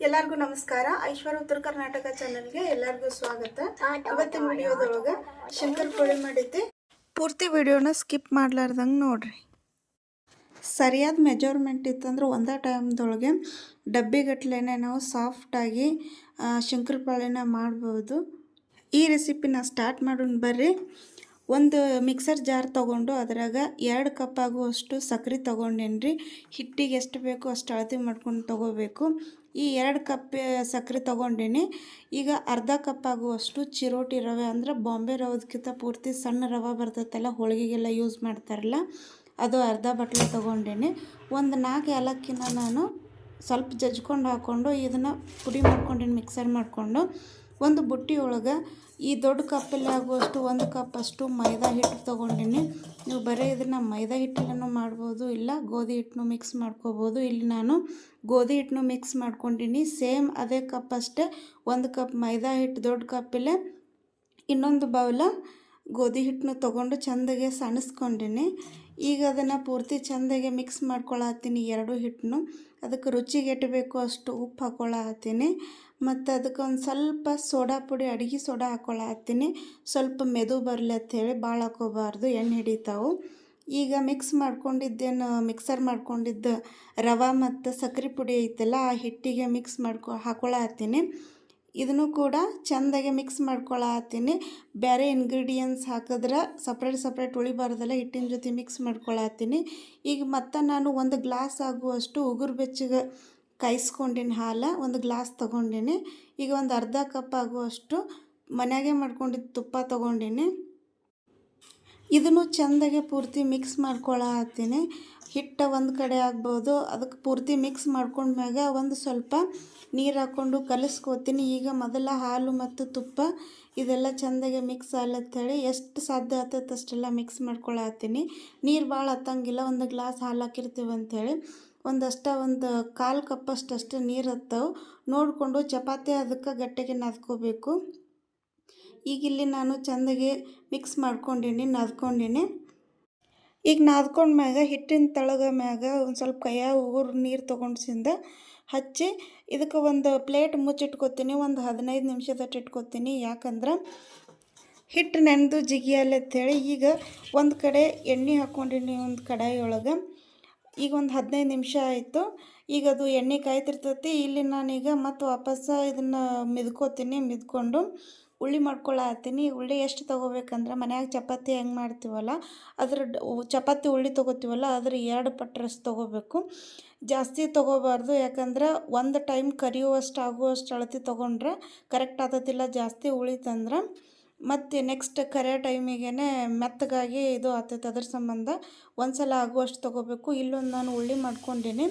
ಎಲ್ಲರಿಗೂ ನಮಸ್ಕಾರ. ಐಶ್ವರ್ಯ ಉತ್ತರ ಕರ್ನಾಟಕ ಚಾನೆಲ್ಗೆ ಎಲ್ಲರಿಗೂ ಸ್ವಾಗತ. ಇವತ್ತಿನ ವಿಡಿಯೋದೊಳಗೆ ಶಂಕರ್ ಪೋಳಿ ಮಾಡಿದ್ದೆ. ಪೂರ್ತಿ ವಿಡಿಯೋನ ಸ್ಕಿಪ್ ಮಾಡ್ಲಾರ್ದಂಗೆ ನೋಡ್ರಿ. ಸರಿಯಾದ ಮೆಜರ್ಮೆಂಟ್ ಇತ್ತಂದ್ರೆ ಒಂದೇ ಟೈಮ್ದೊಳಗೆ ಡಬ್ಬಿಗಟ್ಲೆನೆ ನಾವು ಸಾಫ್ಟಾಗಿ ಶಂಕರಪಾಳಿನ ಮಾಡ್ಬೋದು. ಈ ರೆಸಿಪಿನ ಸ್ಟಾರ್ಟ್ ಮಾಡೋಣ ಬರ್ರಿ. ಒಂದು ಮಿಕ್ಸರ್ ಜಾರ್ ತೊಗೊಂಡು ಅದ್ರಾಗ ಎರಡು ಕಪ್ ಆಗುವಷ್ಟು ಸಕ್ಕರೆ ತೊಗೊಂಡೇನಿ ರೀ ಹಿಟ್ಟಿಗೆ ಎಷ್ಟು ಬೇಕೋ ಅಷ್ಟು ಅಳತೆ ಮಾಡ್ಕೊಂಡು ತೊಗೋಬೇಕು. ಈ ಎರಡು ಕಪ್ ಸಕ್ಕರೆ ತೊಗೊಂಡೇನಿ. ಈಗ ಅರ್ಧ ಕಪ್ ಆಗುವಷ್ಟು ಚಿರೋಟಿ ರವೆ ಅಂದ್ರೆ ಬಾಂಬೆ ರವದಕ್ಕಿಂತ ಪೂರ್ತಿ ಸಣ್ಣ ರವೆ ಬರ್ತೈತಲ್ಲ, ಹೋಳಿಗೆಗೆಲ್ಲ ಯೂಸ್ ಮಾಡ್ತಾರಲ್ಲ, ಅದು ಅರ್ಧ ಬಟ್ಲೆ ತೊಗೊಂಡೇನಿ. ಒಂದು ನಾಲ್ಕು ಏಲಕ್ಕಿನ ನಾನು ಸ್ವಲ್ಪ ಜಜ್ಕೊಂಡು ಹಾಕ್ಕೊಂಡು ಇದನ್ನು ಪುಡಿ ಮಾಡ್ಕೊಂಡೇನಿ ಮಿಕ್ಸರ್ ಮಾಡಿಕೊಂಡು ಒಂದು ಬುಟ್ಟಿ ಒಳಗೆ ಈ ದೊಡ್ಡ ಕಪ್ಪಲ್ಲಿ ಆಗುವಷ್ಟು ಒಂದು ಕಪ್ ಅಷ್ಟು ಮೈದಾ ಹಿಟ್ಟು ತೊಗೊಂಡಿನಿ. ನೀವು ಬರೀ ಇದನ್ನು ಮೈದಾ ಹಿಟ್ಟನ್ನು ಮಾಡ್ಬೋದು, ಇಲ್ಲ ಗೋಧಿ ಹಿಟ್ಟನ್ನು ಮಿಕ್ಸ್ ಮಾಡ್ಕೋಬೋದು. ಇಲ್ಲಿ ನಾನು ಗೋಧಿ ಹಿಟ್ಟನ್ನು ಮಿಕ್ಸ್ ಮಾಡ್ಕೊಂಡಿನಿ. ಸೇಮ್ ಅದೇ ಕಪ್ ಅಷ್ಟೇ, ಒಂದು ಕಪ್ ಮೈದಾ ಹಿಟ್ಟು ದೊಡ್ಡ ಕಪ್ಪಲ್ಲೇ, ಇನ್ನೊಂದು ಬೌಲ ಗೋಧಿ ಹಿಟ್ಟನ್ನು ತೊಗೊಂಡು ಚೆಂದಾಗೆ ಸಣಸ್ಕೊಂಡಿನಿ. ಈಗ ಅದನ್ನು ಪೂರ್ತಿ ಚೆಂದಾಗೆ ಮಿಕ್ಸ್ ಮಾಡ್ಕೊಳತ್ತೀನಿ ಎರಡು ಹಿಟ್ಟನ್ನು. ಅದಕ್ಕೆ ರುಚಿಗೆಟ್ಟಬೇಕು ಅಷ್ಟು ಉಪ್ಪು ಹಾಕ್ಕೊಳತ್ತೀನಿ ಮತ್ತು ಅದಕ್ಕೆ ಒಂದು ಸ್ವಲ್ಪ ಸೋಡಾ ಪುಡಿ, ಅಡುಗೆ ಸೋಡಾ ಹಾಕ್ಕೊಳತ್ತೀನಿ ಸ್ವಲ್ಪ ಮೆದು ಬರಲಿ ಅಂಥೇಳಿ ಭಾಳ ಹಾಕೋಬಾರ್ದು, ಎಣ್ಣೆ ಹಿಡಿತಾವು. ಈಗ ಮಿಕ್ಸ್ ಮಾಡ್ಕೊಂಡಿದ್ದೇನು ಮಿಕ್ಸರ್ ಮಾಡ್ಕೊಂಡಿದ್ದ ರವೆ ಮತ್ತು ಸಕ್ಕರೆ ಪುಡಿ ಐತಲ್ಲ, ಆ ಹಿಟ್ಟಿಗೆ ಮಿಕ್ಸ್ ಮಾಡ್ಕೊ ಹಾಕ್ಕೊಳತ್ತೀನಿ ಇದನ್ನು ಕೂಡ ಚೆಂದಾಗೆ ಮಿಕ್ಸ್ ಮಾಡ್ಕೊಳತ್ತೀನಿ ಬೇರೆ ಇಂಗ್ರೀಡಿಯೆಂಟ್ಸ್ ಹಾಕಿದ್ರೆ ಸಪ್ರೇಟ್ ಸಪ್ರೇಟ್ ಉಳಿಬಾರ್ದಲ್ಲ ಹಿಟ್ಟಿನ ಜೊತೆ ಮಿಕ್ಸ್ ಮಾಡ್ಕೊಳತ್ತೀನಿ ಈಗ ಮತ್ತೆ ನಾನು ಒಂದು ಗ್ಲಾಸ್ ಆಗುವಷ್ಟು ಉಗುರು ಬೆಚ್ಚಗೆ ಕಾಯಿಸ್ಕೊಂಡಿನಿ ಹಾಲು, ಒಂದು ಗ್ಲಾಸ್ ತೊಗೊಂಡಿನಿ. ಈಗ ಒಂದು ಅರ್ಧ ಕಪ್ ಆಗುವಷ್ಟು ಮನೆಯಾಗೆ ಮಾಡ್ಕೊಂಡಿದ್ದು ತುಪ್ಪ ತೊಗೊಂಡಿನಿ. ಇದನ್ನು ಚೆಂದಾಗೆ ಪೂರ್ತಿ ಮಿಕ್ಸ್ ಮಾಡ್ಕೊಳತ್ತೀನಿ. ಹಿಟ್ಟು ಒಂದು ಕಡೆ ಆಗ್ಬೋದು. ಅದಕ್ಕೆ ಪೂರ್ತಿ ಮಿಕ್ಸ್ ಮಾಡ್ಕೊಂಡ್ಮ್ಯಾಗ ಒಂದು ಸ್ವಲ್ಪ ನೀರು ಹಾಕ್ಕೊಂಡು ಕಲಿಸ್ಕೋತೀನಿ. ಈಗ ಮೊದಲ ಹಾಲು ಮತ್ತು ತುಪ್ಪ ಇದೆಲ್ಲ ಚೆಂದಾಗೆ ಮಿಕ್ಸ್ ಹೇಳಿ ಎಷ್ಟು ಸಾಧ್ಯ ಆಗ್ತೈತೆ ಅಷ್ಟೆಲ್ಲ ಮಿಕ್ಸ್ ಮಾಡ್ಕೊಳತ್ತೀನಿ. ನೀರು ಭಾಳ ಹತ್ತಂಗಿಲ್ಲ, ಒಂದು ಗ್ಲಾಸ್ ಹಾಲು ಹಾಕಿರ್ತೀವಿ ಅಂಥೇಳಿ ಒಂದಷ್ಟ ಒಂದು ಕಾಲು ಕಪ್ಪಷ್ಟು ಅಷ್ಟೇ ನೀರು ಹತ್ತವು. ನೋಡಿಕೊಂಡು ಚಪಾತಿ ಅದಕ್ಕೆ ಗಟ್ಟಿಗೆ ನಾದ್ಕೋಬೇಕು. ಈಗ ಇಲ್ಲಿ ನಾನು ಚೆಂದಾಗಿ ಮಿಕ್ಸ್ ಮಾಡ್ಕೊಂಡೀನಿ, ನಾದ್ಕೊಂಡೀನಿ. ಈಗ ನಾದ್ಕೊಂಡ್ಮ್ಯಾಗ ಹಿಟ್ಟಿನ ತಳಗ ಮ್ಯಾಗ ಒಂದು ಸ್ವಲ್ಪ ಕೈಯಾಗ ಉಗುರು ನೀರು ತೊಗೊಂಡ್ಸಿಂದ ಹಚ್ಚಿ ಇದಕ್ಕೆ ಒಂದು ಪ್ಲೇಟ್ ಮುಚ್ಚಿಟ್ಕೊತೀನಿ, ಒಂದು ಹದಿನೈದು ನಿಮಿಷದಷ್ಟು ಇಟ್ಕೊತೀನಿ. ಯಾಕಂದ್ರೆ ಹಿಟ್ಟು ನೆನೆದು ಜಿಗಿಯಲ್ಲ ಹೇಳಿ ಈಗ ಒಂದು ಕಡೆ ಎಣ್ಣೆ ಹಾಕ್ಕೊಂಡಿನಿ ಒಂದು ಕಡಾಯಿ ಒಳಗೆ ಈಗ ಒಂದು ಹದಿನೈದು ನಿಮಿಷ ಆಯಿತು. ಈಗ ಅದು ಎಣ್ಣೆ ಕಾಯ್ತಿರ್ತೈತಿ. ಇಲ್ಲಿ ನಾನೀಗ ಮತ್ತು ವಾಪಸ್ಸು ಇದನ್ನು ಮಿದ್ಕೋತೀನಿ, ಮಿದ್ಕೊಂಡು ಉಳ್ಳಿ ಮಾಡ್ಕೊಳ್ಳತ್ತೀನಿ ಉಳ್ಳಿ ಎಷ್ಟು ತೊಗೋಬೇಕಂದ್ರೆ ಮನ್ಯಾಗ ಚಪಾತಿ ಹೆಂಗೆ ಮಾಡ್ತೀವಲ್ಲ, ಅದ್ರ ಚಪಾತಿ ಉಳ್ಳಿ ತೊಗೋತೀವಲ್ಲ, ಅದ್ರ ಎರಡು ಪಟ್ರಸ್ ತೊಗೋಬೇಕು. ಜಾಸ್ತಿ ತೊಗೋಬಾರ್ದು, ಯಾಕಂದ್ರೆ ಒಂದು ಟೈಮ್ ಕರಿಯುವಷ್ಟು, ಆಗುವಷ್ಟು ಅಳತಿ ತೊಗೊಂಡ್ರೆ ಕರೆಕ್ಟ್ ಆಗ್ತತಿಲ್ಲ ಜಾಸ್ತಿ ಉಳಿತಂದ್ರೆ. ಮತ್ತು ನೆಕ್ಸ್ಟ್ ಕರೆ ಟೈಮಿಗೆ ಮೆತ್ತಗಾಗಿ ಇದು ಆಗ್ತೈತೆ ಅದ್ರ ಸಂಬಂಧ ಒಂದು ಸಲ ಆಗುವಷ್ಟು ತೊಗೋಬೇಕು. ಇಲ್ಲೊಂದು ನಾನು ಉಳ್ಳಿ ಮಾಡ್ಕೊಂಡೀನಿ.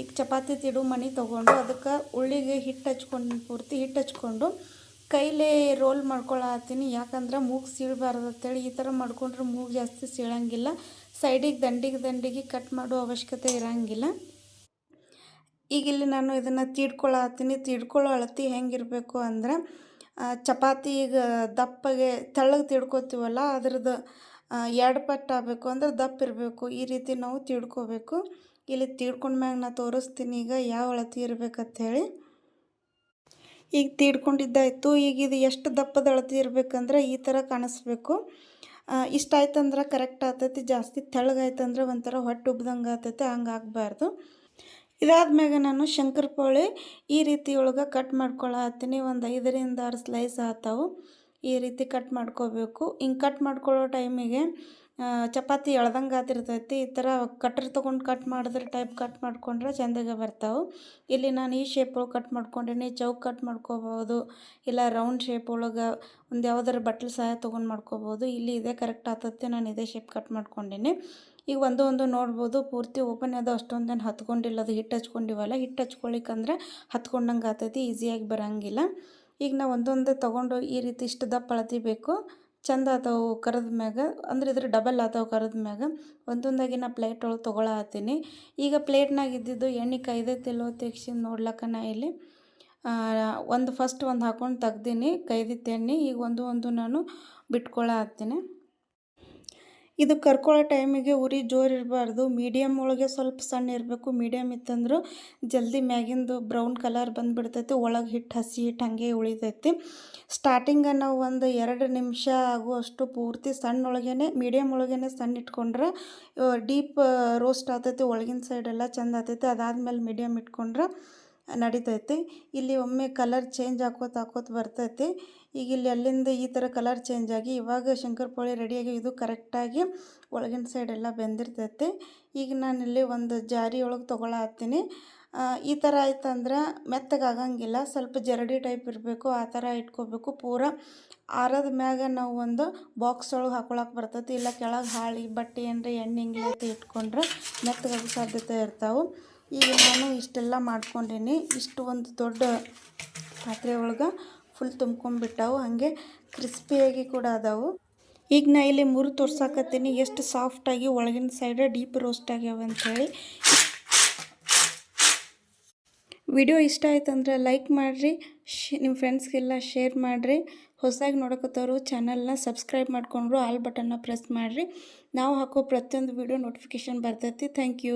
ಈಗ ಚಪಾತಿ ತಿಡು ಮಣಿ ತೊಗೊಂಡು ಅದಕ್ಕೆ ಉಳ್ಳಿಗೆ ಹಿಟ್ಟು ಹಚ್ಕೊಂಡು, ಪೂರ್ತಿ ಹಿಟ್ಟು ಹಚ್ಕೊಂಡು ಕೈಲೇ ರೋಲ್ ಮಾಡ್ಕೊಳತ್ತೀನಿ. ಯಾಕಂದ್ರೆ ಮೂಗು ಸೀಳಬಾರ್ದು ಅಂತೇಳಿ ಈ ಥರ ಮಾಡ್ಕೊಂಡ್ರೆ ಮೂಗು ಜಾಸ್ತಿ ಸೀಳಂಗಿಲ್ಲ. ಸೈಡಿಗೆ ದಂಡಿಗೆ ದಂಡಿಗೆ ಕಟ್ ಮಾಡೋ ಅವಶ್ಯಕತೆ ಇರೋಂಗಿಲ್ಲ. ಈಗ ಇಲ್ಲಿ ನಾನು ಇದನ್ನು ತೀಡ್ಕೊಳತ್ತೀನಿ. ತೀಡ್ಕೊಳ್ಳೋ ಅಳತಿ ಹೆಂಗಿರಬೇಕು ಅಂದ್ರೆ ಚಪಾತಿ ಈಗ ದಪ್ಪಗೆ ತೆಳ್ಳಗೆ ತಿಡ್ಕೊತೀವಲ್ಲ ಅದ್ರದ್ದು ಎರಡು ಪಟ್ಟು ಆಗಬೇಕು ಅಂದ್ರೆ ದಪ್ಪ ಇರಬೇಕು. ಈ ರೀತಿ ನಾವು ತಿಳ್ಕೊಬೇಕು. ಇಲ್ಲಿ ತೀಡ್ಕೊಂಡ್ಮ್ಯಾಗ ನಾನು ತೋರಿಸ್ತೀನಿ ಈಗ ಯಾವ ಅಳತಿ ಹೇಳಿ ಈಗ ತೀಡ್ಕೊಂಡಿದ್ದಾಯಿತು ಈಗ ಇದು ಎಷ್ಟು ದಪ್ಪದ ಅಳತಿ ಇರಬೇಕಂದ್ರೆ ಈ ಥರ ಕಾಣಿಸ್ಬೇಕು. ಇಷ್ಟ ಆಯ್ತಂದ್ರೆ ಕರೆಕ್ಟ್ ಆಗ್ತೈತಿ ಜಾಸ್ತಿ ತೆಳ್ಳಗಾಯ್ತಂದ್ರೆ ಒಂಥರ ಹೊಟ್ಟೆ ಉಬ್ದಂಗೆ ಆಗ್ತೈತೆ ಹಂಗೆ ಆಗಬಾರ್ದು. ಇದಾದ್ಮ್ಯಾಗ ನಾನು ಶಂಕರಪೋಳಿ ಈ ರೀತಿ ಒಳಗೆ ಕಟ್ ಮಾಡ್ಕೊಳತ್ತೀನಿ. ಒಂದು ಐದರಿಂದ ಆರು ಸ್ಲೈಸ್ ಆತಾವು. ಈ ರೀತಿ ಕಟ್ ಮಾಡ್ಕೋಬೇಕು. ಹಿಂಗೆ ಕಟ್ ಮಾಡ್ಕೊಳ್ಳೋ ಟೈಮಿಗೆ ಚಪಾತಿ ಎಳ್ದಂಗೆ ಆತಿರ್ತೈತಿ. ಈ ಥರ ಕಟ್ರ್ ತೊಗೊಂಡು ಕಟ್ ಮಾಡಿದ್ರೆ ಟೈಪ್ ಕಟ್ ಮಾಡ್ಕೊಂಡ್ರೆ ಚೆಂದಾಗೆ ಬರ್ತಾವೆ. ಇಲ್ಲಿ ನಾನು ಈ ಶೇಪ್ ಒಳಗೆ ಕಟ್ ಮಾಡ್ಕೊಂಡಿನಿ. ಚೌಕ್ ಕಟ್ ಮಾಡ್ಕೋಬೋದು. ಇಲ್ಲ ರೌಂಡ್ ಶೇಪ್ ಒಳಗೆ ಒಂದು ಯಾವ್ದಾರು ಬಟ್ಲು ಸಹಾಯ ತೊಗೊಂಡು ಮಾಡ್ಕೋಬೋದು. ಇಲ್ಲಿ ಇದೇ ಕರೆಕ್ಟ್ ಆತತ್ತೆ ನಾನು ಇದೇ ಶೇಪ್ ಕಟ್ ಮಾಡ್ಕೊಂಡೀನಿ. ಈಗ ಒಂದು ಒಂದು ನೋಡ್ಬೋದು, ಪೂರ್ತಿ ಓಪನ್ ಅದು ಅಷ್ಟೊಂದೇನು ಹತ್ಕೊಂಡಿಲ್ಲ, ಅದು ಹಿಟ್ಟು ಹಚ್ಕೊಂಡಿವಲ್ಲ ಹಿಟ್ಟು ಹಚ್ಕೊಳಿಕ್ಕಂದ್ರೆ ಹತ್ಕೊಂಡಂಗೆ ಆತೈತಿ ಈಸಿಯಾಗಿ ಬರೋಂಗಿಲ್ಲ. ಈಗ ನಾವು ಒಂದೊಂದು ತೊಗೊಂಡು ಈ ರೀತಿ ಇಷ್ಟು ದಪ್ಪ ಅಳತಿಬೇಕು ಚಂದ ಆತಾವು ಕರೆದ ಮ್ಯಾಗ, ಅಂದ್ರೆ ಇದ್ರ ಡಬಲ್ ಆತಾವು ಕರೆದ ಮ್ಯಾಗ, ಒಂದೊಂದಾಗಿ ನಾ ಪ್ಲೇಟ್ ಒಳಗೆ ತೊಗೊಳತ್ತೀನಿ ಈಗ ಪ್ಲೇಟ್ನಾಗ ಇದ್ದಿದ್ದು ಎಣ್ಣೆ ಕೈದೈತಿಲ್ಲೋ ತೆಗ್ಸಿ ನೋಡ್ಲಕ್ಕ ನಾ ಇಲ್ಲಿ. ಒಂದು ಫಸ್ಟ್ ಒಂದು ಹಾಕೊಂಡು ತೆಗ್ದೀನಿ ಕೈದಿತ್ತು ಎಣ್ಣೆ, ಈಗ ಒಂದು ಒಂದು ನಾನು ಬಿಟ್ಕೊಳ ಹತ್ತೀನಿ. ಇದು ಕರ್ಕೊಳ್ಳೋ ಟೈಮಿಗೆ ಉರಿ ಜೋರು ಇರಬಾರ್ದು. ಮೀಡಿಯಮ್ ಒಳಗೆ ಸ್ವಲ್ಪ ಸಣ್ಣ ಇರಬೇಕು. ಮೀಡಿಯಮ್ ಇತ್ತಂದ್ರೆ ಜಲ್ದಿ ಮ್ಯಾಗಿಂದು ಬ್ರೌನ್ ಕಲರ್ ಬಂದುಬಿಡ್ತೈತಿ. ಒಳಗೆ ಹಿಟ್ಟು ಹಸಿ ಹಿಟ್ಟು ಹಾಗೆ ಉಳಿತೈತಿ. ಸ್ಟಾರ್ಟಿಂಗ ನಾವು ಒಂದು ಎರಡು ನಿಮಿಷ ಆಗುವಷ್ಟು ಪೂರ್ತಿ ಸಣ್ಣ ಒಳಗೇ ಮೀಡಿಯಮ್ ಒಳಗೇ ಸಣ್ಣ ಇಟ್ಕೊಂಡ್ರೆ ಡೀಪ್ ರೋಸ್ಟ್ ಆಗ್ತೈತಿ, ಒಳಗಿನ ಸೈಡೆಲ್ಲ ಚೆಂದ ಆಗ್ತೈತಿ. ಅದಾದ್ಮೇಲೆ ಮೀಡಿಯಮ್ ಇಟ್ಕೊಂಡ್ರೆ ನಡಿತೈತಿ. ಇಲ್ಲಿ ಒಮ್ಮೆ ಕಲರ್ ಚೇಂಜ್ ಹಾಕೋತ ಹಾಕೋತ ಬರ್ತೈತೆ. ಈಗ ಇಲ್ಲಿ ಅಲ್ಲಿಂದ ಈ ಥರ ಕಲರ್ ಚೇಂಜ್ ಆಗಿ ಇವಾಗ ಶಂಕರಪೋಳಿ ರೆಡಿಯಾಗಿ ಇದು ಕರೆಕ್ಟಾಗಿ ಒಳಗಿನ ಸೈಡ್ ಎಲ್ಲ ಬೆಂದಿರ್ತೈತಿ. ಈಗ ನಾನಿಲ್ಲಿ ಒಂದು ಜಾರಿ ಒಳಗೆ ತೊಗೊಳತ್ತೀನಿ ಈ ಥರ ಆಯ್ತಂದ್ರೆ ಮೆತ್ತಗಾಗಂಗಿಲ್ಲ ಸ್ವಲ್ಪ ಜರಡಿ ಟೈಪ್ ಇರಬೇಕು. ಆ ಥರ ಇಟ್ಕೋಬೇಕು. ಪೂರ ಆರದ ಮ್ಯಾಗ ನಾವು ಒಂದು ಬಾಕ್ಸ್ ಒಳಗೆ ಹಾಕೊಳಕ್ಕೆ ಬರ್ತೈತಿ. ಇಲ್ಲ ಕೆಳಗೆ ಹಾಳಿ, ಬಟ್ಟೆ ಏನರ ಎಣ್ಣೆ ಹಿಂಗೆ ಇಟ್ಕೊಂಡ್ರೆ ಮೆತ್ತಗಾಗ ಸಾಧ್ಯತೆ ಇರ್ತಾವೆ. ಈಗ ನಾನು ಇಷ್ಟೆಲ್ಲ ಮಾಡ್ಕೊಂಡೀನಿ ಇಷ್ಟು ಒಂದು ದೊಡ್ಡ ಪಾತ್ರೆ ಒಳಗೆ ಫುಲ್ ತುಂಬ್ಕೊಂಡ್ಬಿಟ್ಟಾವು, ಹಾಗೆ ಕ್ರಿಸ್ಪಿಯಾಗಿ ಕೂಡ ಅದಾವು. ಈಗ ನಾ ಇಲ್ಲಿ ಮುರು ತೋರ್ಸಾಕತ್ತೀನಿ, ಎಷ್ಟು ಸಾಫ್ಟಾಗಿ ಒಳಗಿನ ಸೈಡ್ ಡೀಪ್ ರೋಸ್ಟ್ ಆಗ್ಯಾವ ಅಂಥೇಳಿ ವಿಡಿಯೋ ಇಷ್ಟ ಆಯ್ತು ಅಂದರೆ ಲೈಕ್ ಮಾಡಿರಿ, ಶ್ ನಿಮ್ಮ ಫ್ರೆಂಡ್ಸ್ಗೆಲ್ಲ ಶೇರ್ ಮಾಡಿರಿ. ಹೊಸದಾಗಿ ನೋಡಕತ್ತವರು ಚಾನಲ್ನ ಸಬ್ಸ್ಕ್ರೈಬ್ ಮಾಡಿಕೊಂಡ್ರು ಆಲ್ ಬಟನ್ನ ಪ್ರೆಸ್ ಮಾಡಿರಿ. ನಾವು ಹಾಕೋ ಪ್ರತಿಯೊಂದು ವಿಡಿಯೋ ನೋಟಿಫಿಕೇಷನ್ ಬರ್ತೈತಿ. Thank you